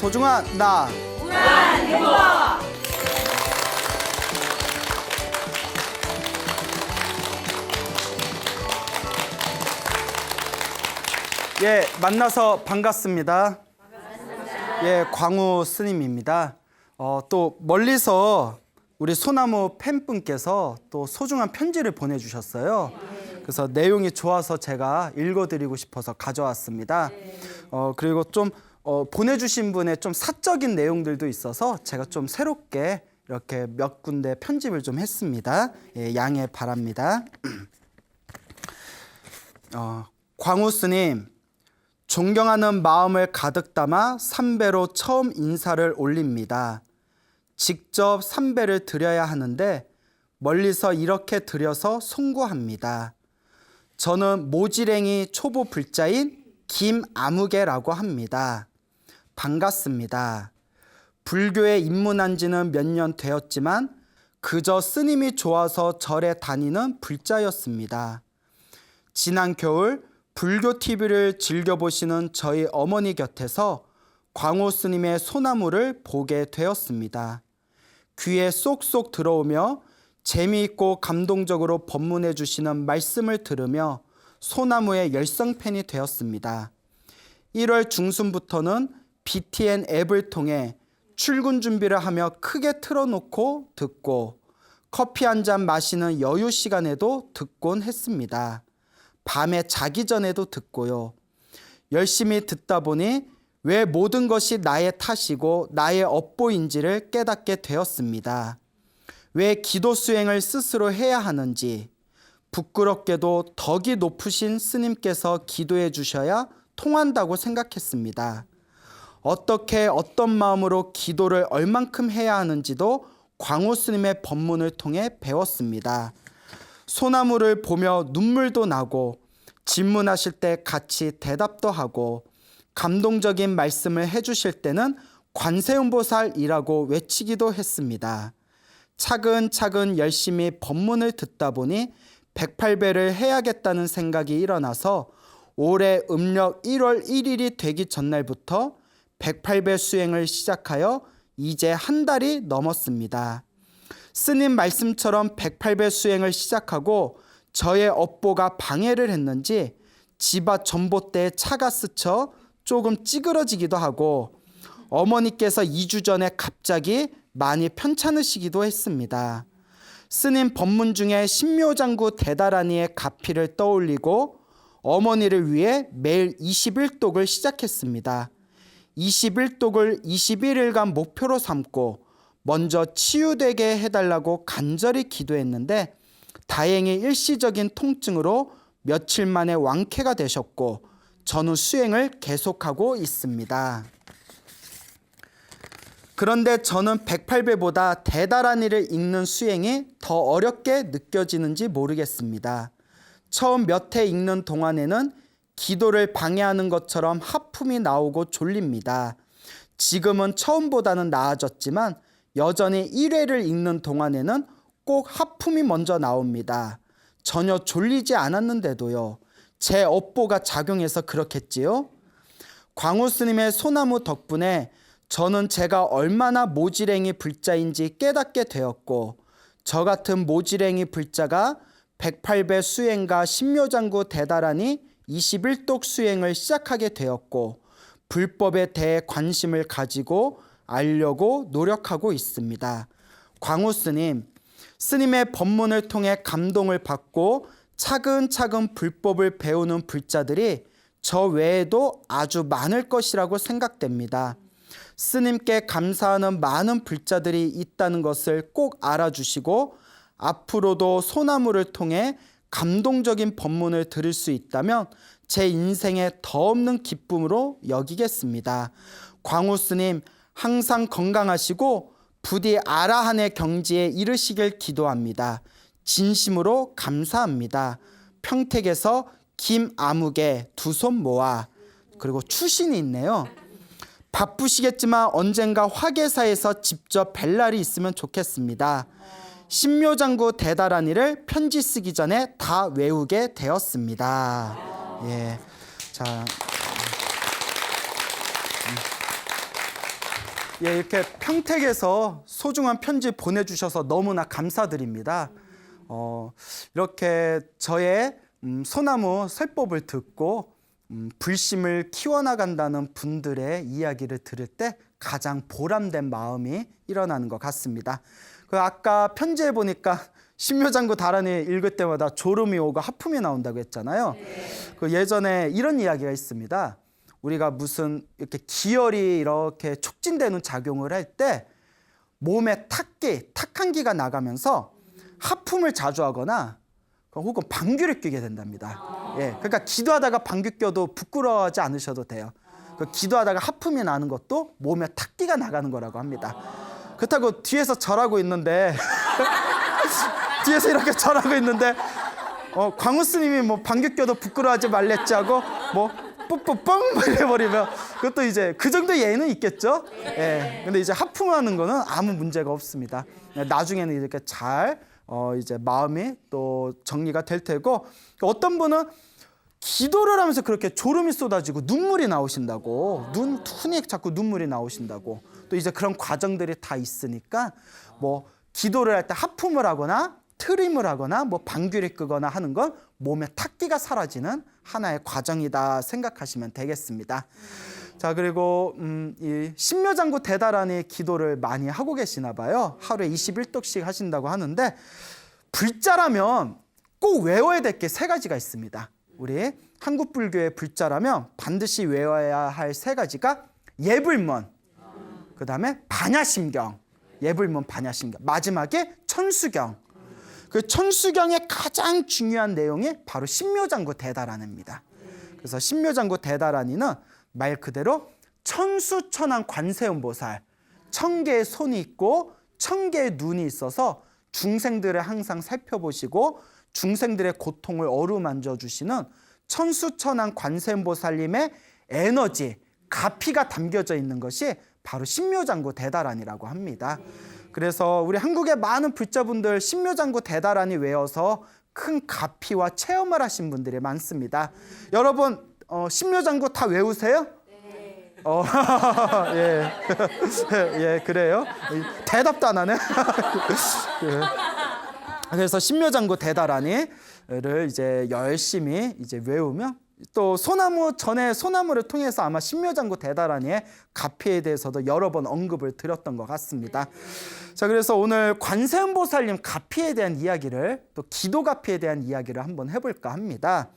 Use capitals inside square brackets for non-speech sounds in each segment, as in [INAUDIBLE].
소중한 나 예, 만나서 반갑습니다. 예, 광우 스님입니다. 어, 또 멀리서 우리 소나무 팬분께서 또 소중한 편지를 보내주셨어요. 그래서 내용이 좋아서 제가 읽어드리고 싶어서 가져왔습니다. 어, 그리고 좀 어, 보내주신 분의 좀 사적인 내용들도 있어서 제가 좀 새롭게 이렇게 몇 군데 편집을 좀 했습니다. 예, 양해 바랍니다. [CLEARS THROAT] 어, 광우 스님, 존경하는 마음을 가득 담아 삼배로 처음 인사를 올립니다. 직접 삼배를 드려야 하는데 멀리서 이렇게 드려서 송구합니다. 저는 모지랭이 초보 불자인 김아무개라고 합니다. 반갑습니다. 불교에 입문한 지는 몇 년 되었지만 그저 스님이 좋아서 절에 다니는 불자였습니다. 지난 겨울 불교 TV를 즐겨보시는 저희 어머니 곁에서 광호 스님의 소나무를 보게 되었습니다. 귀에 쏙쏙 들어오며 재미있고 감동적으로 법문해 주시는 말씀을 들으며 소나무의 열성팬이 되었습니다. 1월 중순부터는 BTN 앱을 통해 출근 준비를 하며 크게 틀어놓고 듣고 커피 한 잔 마시는 여유 시간에도 듣곤 했습니다. 밤에 자기 전에도 듣고요. 열심히 듣다 보니 왜 모든 것이 나의 탓이고 나의 업보인지를 깨닫게 되었습니다. 왜 기도 수행을 스스로 해야 하는지 부끄럽게도 덕이 높으신 스님께서 기도해 주셔야 통한다고 생각했습니다. 어떻게 어떤 마음으로 기도를 얼만큼 해야 하는지도 광호 스님의 법문을 통해 배웠습니다. 소나무를 보며 눈물도 나고 질문하실 때 같이 대답도 하고 감동적인 말씀을 해주실 때는 관세음보살이라고 외치기도 했습니다. 차근차근 열심히 법문을 듣다 보니 108배를 해야겠다는 생각이 일어나서 올해 음력 1월 1일이 되기 전날부터 108배 수행을 시작하여 이제 한 달이 넘었습니다. 스님 말씀처럼 108배 수행을 시작하고 저의 업보가 방해를 했는지 집 앞 전봇대에 차가 스쳐 조금 찌그러지기도 하고 어머니께서 2주 전에 갑자기 많이 편찮으시기도 했습니다. 스님 법문 중에 신묘장구 대다라니의 가피를 떠올리고 어머니를 위해 매일 21독을 시작했습니다. 21독을 21일간 목표로 삼고 먼저 치유되게 해달라고 간절히 기도했는데 다행히 일시적인 통증으로 며칠 만에 완쾌가 되셨고 전후 수행을 계속하고 있습니다. 그런데 저는 108배보다 대단한 일을 읽는 수행이 더 어렵게 느껴지는지 모르겠습니다. 처음 몇 해 읽는 동안에는 기도를 방해하는 것처럼 하품이 나오고 졸립니다. 지금은 처음보다는 나아졌지만 여전히 1회를 읽는 동안에는 꼭 하품이 먼저 나옵니다. 전혀 졸리지 않았는데도요. 제 업보가 작용해서 그렇겠지요? 광우 스님의 소나무 덕분에 저는 제가 얼마나 모지랭이 불자인지 깨닫게 되었고 저 같은 모지랭이 불자가 108배 수행과 신묘장구 대다라니 21독 수행을 시작하게 되었고 불법에 대해 관심을 가지고 알려고 노력하고 있습니다. 광우 스님, 스님의 법문을 통해 감동을 받고 차근차근 불법을 배우는 불자들이 저 외에도 아주 많을 것이라고 생각됩니다. 스님께 감사하는 많은 불자들이 있다는 것을 꼭 알아주시고 앞으로도 소나무를 통해 감동적인 법문을 들을 수 있다면 제 인생의 더 없는 기쁨으로 여기겠습니다. 광우 스님 항상 건강하시고 부디 아라한의 경지에 이르시길 기도합니다. 진심으로 감사합니다. 평택에서 김아무개 두 손 모아 그리고 추신이 있네요. 바쁘시겠지만 언젠가 화계사에서 직접 뵐 날이 있으면 좋겠습니다. 신묘장구 대다란이를 편지 쓰기 전에 다 외우게 되었습니다. 예. 자. 음. 예, 이렇게 평택에서 소중한 편지 보내주셔서 너무나 감사드립니다. 어, 이렇게 저의 음, 소나무 설법을 듣고 음, 불심을 키워나간다는 분들의 이야기를 들을 때 가장 보람된 마음이 일어나는 것 같습니다. 그 아까 편지에 보니까 [LAUGHS] 신묘장구 다란이 읽을 때마다 졸음이 오고 하품이 나온다고 했잖아요. 그 예전에 이런 이야기가 있습니다. 우리가 무슨 이렇게 기혈이 이렇게 촉진되는 작용을 할 때 몸에 탁기, 탁한기가 나가면서 하품을 자주 하거나 혹은 방귀를 뀌게 된답니다. 예, 그러니까 기도하다가 방귀 껴도 부끄러워하지 않으셔도 돼요. 그 기도하다가 하품이 나는 것도 몸에 탁기가 나가는 거라고 합니다. 그렇다고 뒤에서 절하고 있는데 [LAUGHS] 뒤에서 이렇게 절하고 있는데 어, 광우 스님이 뭐 껴도 부끄러워하지 말랬지 하고 뭐 뿌뿌뻥 해버리면 그것도 이제 그 정도 예의는 있겠죠. 예. 근데 이제 하품하는 거는 아무 문제가 없습니다. 예, 나중에는 이렇게 잘 어, 이제 마음이 또 정리가 될 테고 어떤 분은 기도를 하면서 그렇게 졸음이 쏟아지고 눈물이 나오신다고 눈 눈이 자꾸 눈물이 나오신다고 또 이제 그런 과정들이 다 있으니까 뭐 기도를 할 때 하품을 하거나 트림을 하거나 뭐 방귀를 끄거나 하는 건 몸에 탁기가 사라지는 하나의 과정이다 생각하시면 되겠습니다. 자 그리고 음, 이 신묘장구 대다란히 기도를 많이 하고 계시나 봐요. 하루에 21독씩 하신다고 하는데 불자라면 꼭 외워야 될 게 세 가지가 있습니다. 우리 한국 불교의 불자라면 반드시 외워야 할 세 가지가 예불문, 그 다음에 반야심경, 예불문, 반야심경, 마지막에 천수경. 그 천수경의 가장 중요한 내용이 바로 신묘장구 대다란입니다. 그래서 신묘장구 대다란이는 말 그대로 천수천한 관세음보살, 천 개의 손이 있고 천 개의 눈이 있어서 중생들을 항상 살펴보시고 중생들의 고통을 어루만져 주시는 천수천한 관세음보살님의 에너지, 가피가 담겨져 있는 것이 바로 신묘장구 대다란이라고 합니다. 그래서 우리 한국의 많은 불자분들 신묘장구 대다란이 외워서 큰 가피와 체험을 하신 분들이 많습니다. 여러분 어, 신묘장구 다 외우세요? 어, [LAUGHS] 예, [LAUGHS] 예, 그래요. 대답도 안 하네. [LAUGHS] 예. 그래서 신묘장구 대다란이를 이제 열심히 이제 외우면 또 소나무 전에 소나무를 통해서 아마 신묘장구 대다란이의 가피에 대해서도 여러 번 언급을 드렸던 것 같습니다. 자, 그래서 오늘 관세음보살님 가피에 대한 이야기를 또 기도 가피에 대한 이야기를 한번 해볼까 합니다.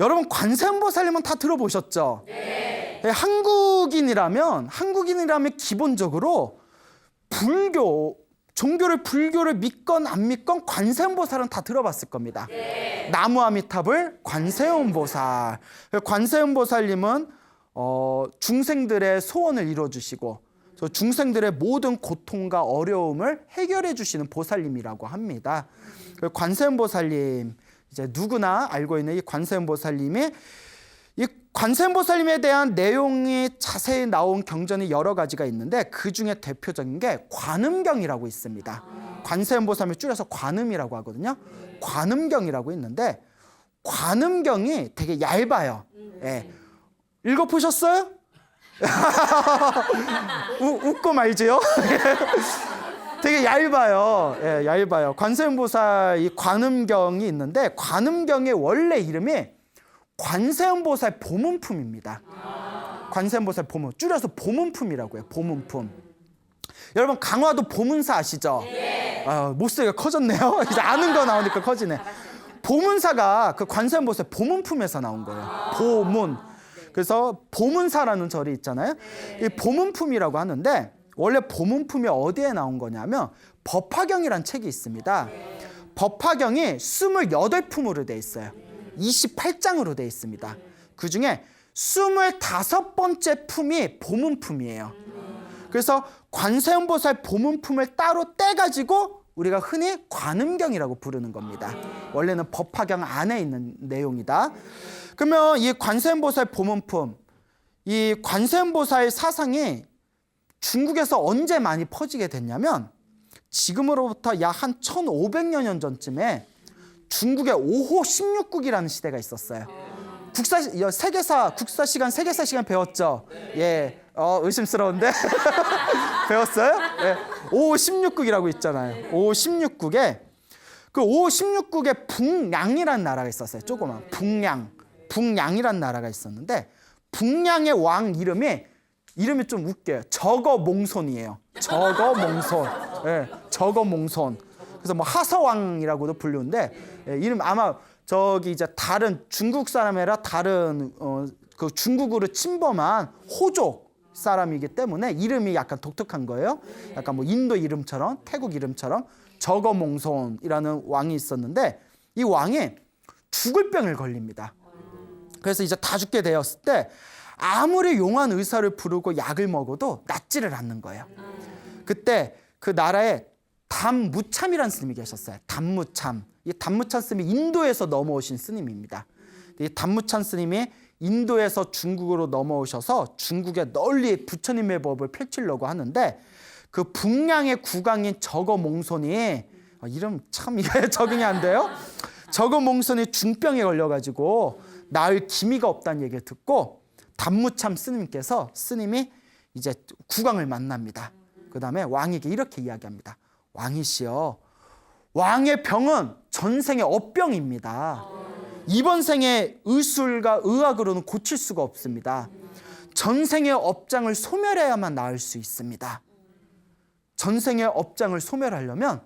여러분 관세음보살님은 다 들어보셨죠? 네. 한국인이라면 한국인이라면 기본적으로 불교 종교를 불교를 믿건 안 믿건 관세음보살은 다 들어봤을 겁니다. 네. 나무 아미탑을 관세음보살. 관세음보살님은 어, 중생들의 소원을 이뤄주시고 중생들의 모든 고통과 어려움을 해결해 주시는 보살님이라고 합니다. 관세음보살님 이제 누구나 알고 있는 이 관세음보살님이 이 관세음보살님에 대한 내용이 자세히 나온 경전이 여러 가지가 있는데 그 중에 대표적인 게 관음경이라고 있습니다. 관세음보살님을 줄여서 관음이라고 하거든요. 관음경이라고 있는데 관음경이 되게 얇아요. 예. 읽어보셨어요? [LAUGHS] 웃고 말지요? [LAUGHS] 되게 얇아요. 예, 얇아요. 관세음보살 이 관음경이 있는데 관음경의 원래 이름이 관세음보살 보문품입니다. 관세음보살 보문 줄여서 보문품이라고 해요. 보문품. 여러분 강화도 보문사 아시죠? 네. 아, 목소리가 커졌네요. [LAUGHS] 이제 아는 거 나오니까 커지네. 보문사가 그 관세음보살 보문품에서 나온 거예요. 보문. 그래서 보문사라는 절이 있잖아요. 이 보문품이라고 하는데 원래 보문품이 어디에 나온 거냐면 법화경이란 책이 있습니다. 법화경이 28품으로 돼 있어요. 28장으로 돼 있습니다. 그 중에 25번째 품이 보문품이에요. 그래서 관세음보살 보문품을 따로 떼가지고 우리가 흔히 관음경이라고 부르는 겁니다. 원래는 법화경 안에 있는 내용이다. 그러면 이 관세음보살 보문품, 이 관세음보살 사상이 중국에서 언제 많이 퍼지게 됐냐면 지금으로부터 약 한 1500여 년 전쯤에 중국의 5호 16국이라는 시대가 있었어요. 국사 세계사 국사 시간 세계사 시간 배웠죠. 예. 어, 의심스러운데? [LAUGHS] 배웠어요? 예. 5, 16국이라고 있잖아요. 5, 16국에 그 5, 16국에 북량이라는 나라가 있었어요. 조그만 북량. 북량이라는 나라가 있었는데 북량의 왕 이름이 이름이 좀 웃겨요. 저거 몽손이에요. 저거 몽손. 예. 저거 몽손. 그래서 뭐 하서왕이라고도 불리는데 예, 이름 아마 저기 이제 다른 중국 사람이 아니라 다른 어, 그 중국으로 침범한 호족 사람이기 때문에 이름이 약간 독특한 거예요. 약간 뭐 인도 이름처럼 태국 이름처럼 저거몽손이라는 왕이 있었는데 이 왕이 죽을 병을 걸립니다. 그래서 이제 다 죽게 되었을 때 아무리 용한 의사를 부르고 약을 먹어도 낫지를 않는 거예요. 그때 그 나라에 담무참이라는 스님이 계셨어요. 담무참. 이 담무참 스님이 인도에서 넘어오신 스님입니다. 이 담무참 스님이 인도에서 중국으로 넘어오셔서 중국에 널리 부처님의 법을 펼치려고 하는데 그 북량의 국왕인 저거 몽손이 아, 이름 참 [LAUGHS] 이게 적응이 안 돼요. 저거 몽손이 중병에 걸려가지고 나을 기미가 없다는 얘기를 듣고 담무참 스님께서 스님이 이제 국왕을 만납니다. 그 다음에 왕에게 이렇게 이야기합니다. 왕이시여, 왕의 병은 전생의 업병입니다. 이번 생에 의술과 의학으로는 고칠 수가 없습니다. 전생의 업장을 소멸해야만 나을 수 있습니다. 전생의 업장을 소멸하려면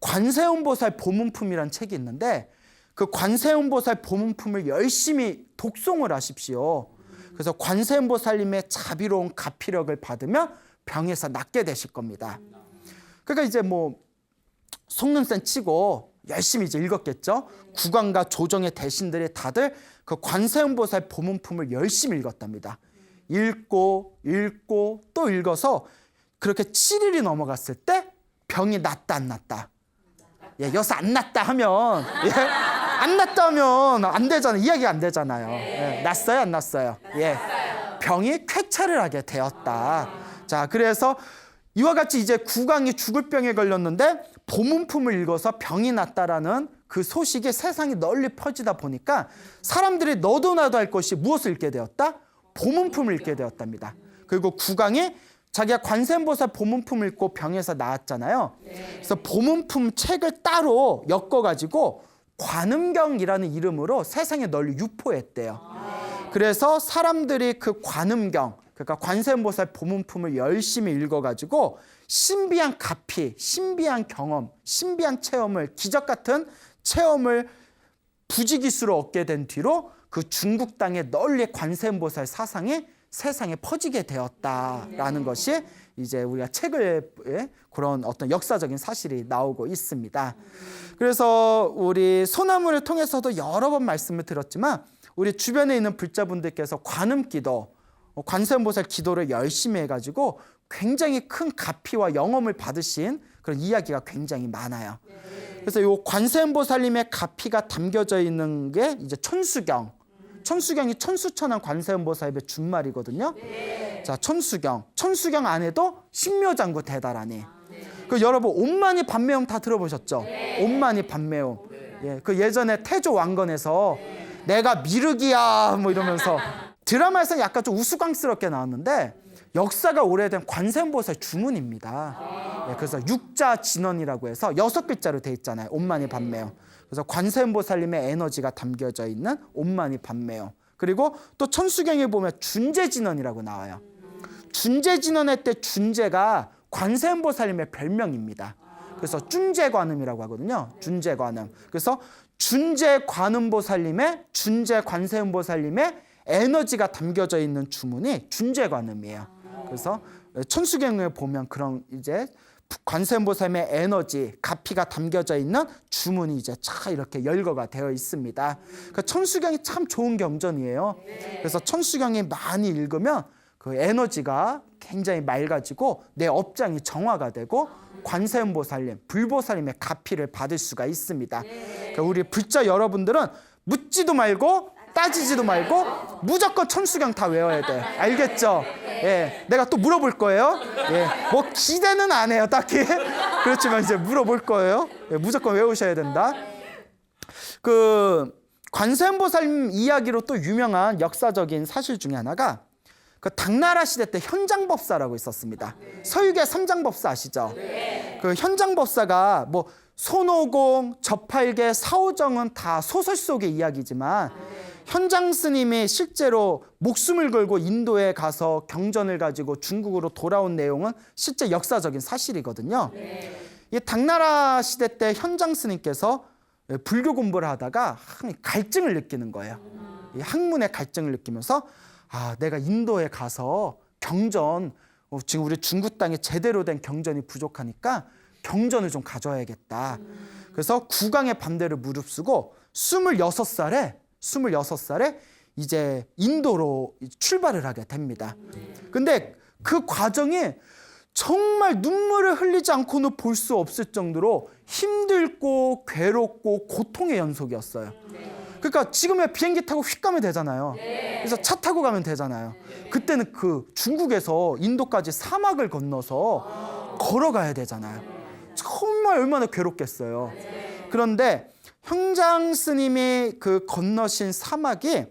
관세음보살 보문품이란 책이 있는데 그 관세음보살 보문품을 열심히 독송을 하십시오. 그래서 관세음보살님의 자비로운 가피력을 받으면 병에서 낫게 되실 겁니다. 그러니까 이제 뭐 속눈썹 치고 열심히 이제 읽었겠죠. 국왕과 조정의 대신들이 다들 그 관세음보살 보문품을 열심히 읽었답니다. 읽고 읽고 또 읽어서 그렇게 7일이 넘어갔을 때 병이 낫다 안 낫다. 예, 여기서 안 낫다 하면 예, 안 낫다 하면 안 되잖아요. 이야기 안 되잖아요. 예, 낫어요 안 낫어요? 예, 병이 쾌차를 하게 되었다. 자, 그래서 이와 같이 이제 국왕이 죽을 병에 걸렸는데 보문품을 읽어서 병이 낫다라는 그 소식이 세상에 널리 퍼지다 보니까 사람들이 너도 나도 할 것이 무엇을 읽게 되었다? 보문품을 읽게 되었답니다. 그리고 국왕이 자기가 관세음보살 보문품을 읽고 병에서 나았잖아요. 그래서 보문품 책을 따로 엮어가지고 관음경이라는 이름으로 세상에 널리 유포했대요. 그래서 사람들이 그 관음경, 그러니까 관세음보살 보문품을 열심히 읽어가지고 신비한 가피, 신비한 경험, 신비한 체험을 기적 같은 체험을 부지기수로 얻게 된 뒤로 그 중국 땅에 널리 관세음보살 사상이 세상에 퍼지게 되었다라는 것이 이제 우리가 책을 예, 그런 어떤 역사적인 사실이 나오고 있습니다. 그래서 우리 소나무를 통해서도 여러 번 말씀을 드렸지만 우리 주변에 있는 불자분들께서 관음기도 관세음보살 기도를 열심히 해가지고 굉장히 큰 가피와 영험을 받으신 그런 이야기가 굉장히 많아요. 그래서 이 관세음보살님의 가피가 담겨져 있는 게 이제 천수경. 천수경이 천수천한 관세음보살의 준말이거든요. 자, 천수경. 천수경 안에도 신묘장구 대다라니. 그 여러분 옴마니 반매음 다 들어보셨죠? 옴마니 반매음. 예, 그 예전에 태조 왕건에서 내가 미륵이야 뭐 이러면서 드라마에서 약간 좀 우스꽝스럽게 나왔는데 역사가 오래된 관세음보살 주문입니다. 예, 그래서 육자 진원이라고 해서 여섯 글자로 돼 있잖아요. 옴마니 반매요. 그래서 관세음보살님의 에너지가 담겨져 있는 옴마니 반매요. 그리고 또 천수경에 보면 준재진원이라고 나와요. 준재진원할 때 준재가 관세음보살님의 별명입니다. 그래서 준재관음이라고 하거든요. 준재관음. 그래서 준재관음보살님의 준재관세음보살님의 에너지가 담겨져 있는 주문이 준재관음이에요. 그래서 천수경에 보면 그런 이제 관세음보살님의 에너지, 가피가 담겨져 있는 주문이 이제 차 이렇게 열거가 되어 있습니다. 그러니까 천수경이 참 좋은 경전이에요. 그래서 천수경이 많이 읽으면 그 에너지가 굉장히 맑아지고 내 업장이 정화가 되고 관세음보살님, 불보살님의 가피를 받을 수가 있습니다. 그러니까 우리 불자 여러분들은 묻지도 말고 따지지도 말고 무조건 천수경 다 외워야 돼. 알겠죠? 예. 내가 또 물어볼 거예요. 예. 뭐 기대는 안 해요, 딱히. [LAUGHS] 그렇지만 이제 물어볼 거예요. 예, 무조건 외우셔야 된다. 그 관세음보살님 이야기로 또 유명한 역사적인 사실 중에 하나가 그 당나라 시대 때 현장법사라고 있었습니다. 서유계 삼장법사 아시죠? 그 현장법사가 뭐 손오공, 저팔계, 사오정은 다 소설 속의 이야기지만 현장 스님이 실제로 목숨을 걸고 인도에 가서 경전을 가지고 중국으로 돌아온 내용은 실제 역사적인 사실이거든요. 이 당나라 시대 때 현장 스님께서 불교 공부를 하다가 갈증을 느끼는 거예요. 이 학문의 갈증을 느끼면서 아 내가 인도에 가서 경전 어, 지금 우리 중국 땅에 제대로 된 경전이 부족하니까 경전을 좀 가져야겠다. 그래서 국왕의 반대를 무릅쓰고 26살에 26살에 이제 인도로 출발을 하게 됩니다. 근데 그 과정이 정말 눈물을 흘리지 않고는 볼 수 없을 정도로 힘들고 괴롭고 고통의 연속이었어요. 그러니까 지금의 비행기 타고 휙 가면 되잖아요. 그래서 차 타고 가면 되잖아요. 그때는 그 중국에서 인도까지 사막을 건너서 걸어가야 되잖아요. 정말 얼마나 괴롭겠어요. 그런데 형장 스님이 그 건너신 사막이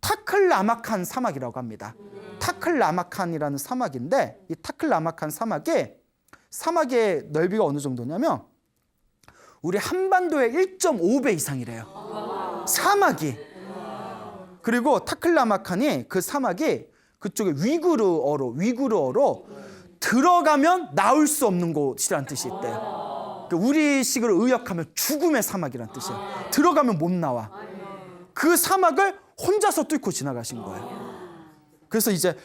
타클라마칸 사막이라고 합니다. 타클라마칸이라는 사막인데 이 타클라마칸 사막이 사막의 넓이가 어느 정도냐면 우리 한반도의 1.5배 이상이래요. 사막이. 그리고 타클라마칸이 그 사막이 그쪽에 위구르어로 위구르어로 들어가면 나올 수 없는 곳이라는 뜻이 있대요. 그 우리식으로 의역하면 죽음의 사막이라는 뜻이에요. 들어가면 못 나와. 그 사막을 혼자서 뚫고 지나가신 거예요. 그래서 이제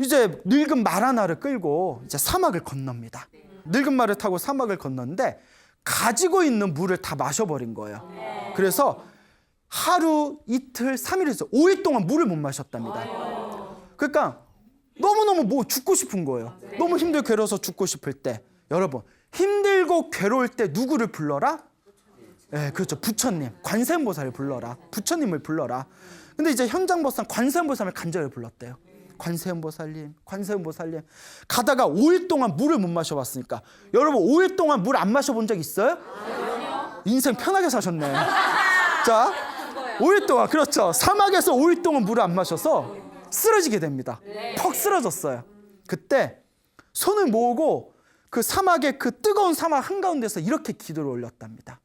이제 늙은 말 하나를 끌고 이제 사막을 건넙니다. 늙은 말을 타고 사막을 건넜는데 가지고 있는 물을 다 마셔버린 거예요. 그래서 하루, 이틀, 삼일에서 5일 동안 물을 못 마셨답니다. 그러니까 너무너무 뭐 죽고 싶은 거예요. 너무 힘들고 괴로워서 죽고 싶을 때 여러분 힘들고 괴로울 때 누구를 불러라? 예, 그렇죠. 부처님, 관세음보살을 불러라. 부처님을 불러라. 근데 이제 현장보살 관세음보살을 간절히 불렀대요. 관세음보살님, 관세음보살님. 가다가 5일 동안 물을 못 마셔봤으니까 여러분 5일 동안 물 안 마셔본 적 있어요? 인생 편하게 사셨네. [LAUGHS] 자, 5일 동안 그렇죠. 사막에서 5일 동안 물을 안 마셔서 쓰러지게 됩니다. 퍽 쓰러졌어요. 그때 손을 모으고 그 사막의 그 뜨거운 사막 한가운데서 이렇게 기도를 올렸답니다.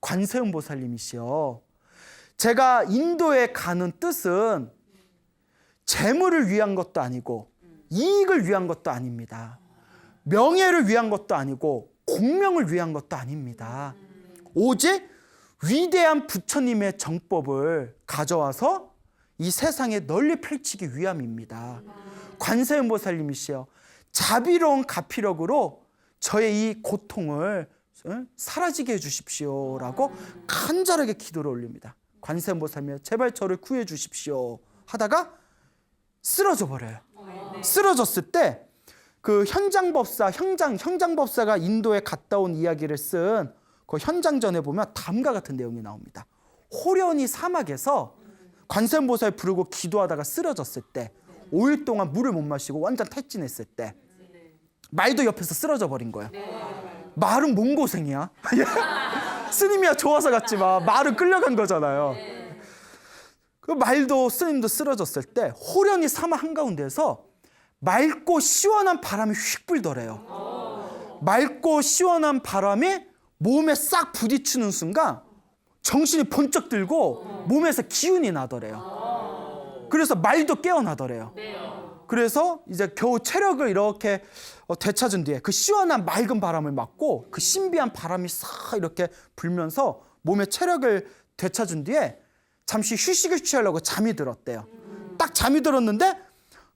관세음 보살님이시여. 제가 인도에 가는 뜻은 재물을 위한 것도 아니고 이익을 위한 것도 아닙니다. 명예를 위한 것도 아니고 공명을 위한 것도 아닙니다. 오직 위대한 부처님의 정법을 가져와서 이 세상에 널리 펼치기 위함입니다. 관세음 보살님이시여 자비로운 가피력으로 저의 이 고통을 어, 사라지게 해주십시오라고 간절하게 기도를 올립니다. 관세음 보살님 제발 저를 구해 주십시오 하다가 쓰러져 버려요. 쓰러졌을 때 그 현장 법사 형장 형장법사가 인도에 갔다 온 이야기를 쓴 그 현장전에 보면 다음과 같은 내용이 나옵니다. 호련히 사막에서 관세음보살 부르고 기도하다가 쓰러졌을 때 5일 동안 물을 못 마시고 완전 탈진했을 때 말도 옆에서 쓰러져 버린 거예요. 말은 뭔 고생이야? [LAUGHS] 스님이야 좋아서 갔지만 말은 끌려간 거잖아요. 그 말도 스님도 쓰러졌을 때 호련히 사막 한가운데서 맑고 시원한 바람이 휙 불더래요. 맑고 시원한 바람이 몸에 싹 부딪히는 순간 정신이 번쩍 들고 몸에서 기운이 나더래요. 그래서 말도 깨어나더래요. 그래서 이제 겨우 체력을 이렇게 어, 되찾은 뒤에 그 시원한 맑은 바람을 맞고 그 신비한 바람이 싹 이렇게 불면서 몸에 체력을 되찾은 뒤에 잠시 휴식을 취하려고 잠이 들었대요. 딱 잠이 들었는데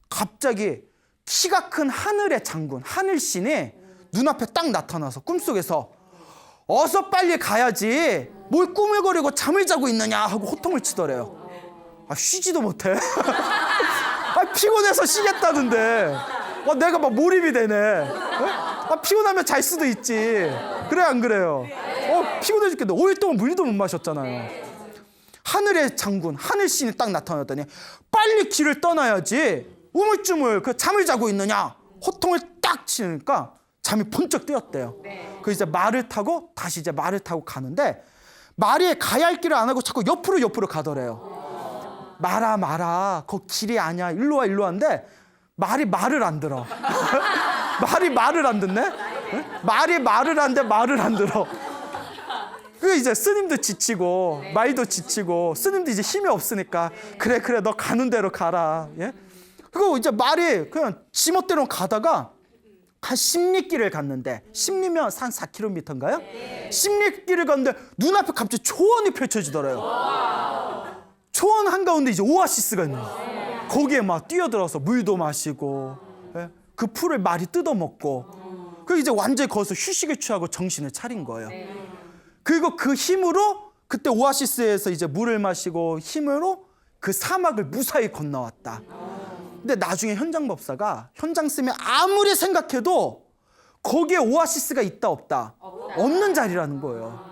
갑자기 키가 큰 하늘의 장군 하늘신이 눈앞에 딱 나타나서 꿈속에서 어서 빨리 가야지 뭘 꾸물거리고 잠을 자고 있느냐 하고 호통을 치더래요. 아 쉬지도 못해. [LAUGHS] 아 피곤해서 쉬겠다는데. 아 내가 막 몰입이 되네. 어? 아 피곤하면 잘 수도 있지. 그래 안 그래요? 어 피곤해 죽겠네. 5일 동안 물도 못 마셨잖아요. 하늘의 장군 하늘 신이 딱 나타났더니 빨리 길을 떠나야지 우물쭈물 그 잠을 자고 있느냐 호통을 딱 치니까 잠이 번쩍 뜨였대요. 그 이제 말을 타고 다시 이제 말을 타고 가는데 말이 가야 할 길을 안 하고 자꾸 옆으로 옆으로 가더래요. 말아 말아 거 길이 아니야 일로 와 일로 와인데 말이 말을 안 들어. [LAUGHS] 말이 말을 안 듣네? 응? 말이 말을 안 돼, 말을 안 들어. 그 이제 스님도 지치고 마이도 지치고 스님도 이제 힘이 없으니까 그래 그래 너 가는 대로 가라. 예? 그리고 이제 말이 그냥 지멋대로 가다가 한 십리길을 갔는데 십리면 한 4km인가요? 십리길을 갔는데 눈앞에 갑자기 초원이 펼쳐지더래요. 초원 한가운데 이제 오아시스가 있는 거예요. 거기에 막 뛰어들어서 물도 마시고 예? 그 풀을 말이 뜯어먹고 그 이제 완전히 거기서 휴식을 취하고 정신을 차린 거예요. 그리고 그 힘으로 그때 오아시스에서 이제 물을 마시고 힘으로 그 사막을 무사히 건너왔다. 근데 나중에 현장 법사가 현장 쌤이 아무리 생각해도 거기에 오아시스가 있다 없다 없는 자리라는 거예요.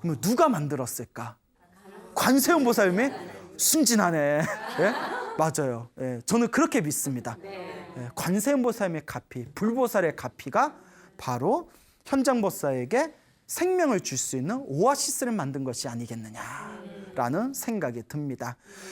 그러면 누가 만들었을까? 관세음 보살님이 순진하네. 예? 맞아요. 예, 저는 그렇게 믿습니다. 예, 관세음 보살님의 가피, 불보살의 가피가 바로 현장 법사에게 생명을 줄 수 있는 오아시스를 만든 것이 아니겠느냐라는 생각이 듭니다.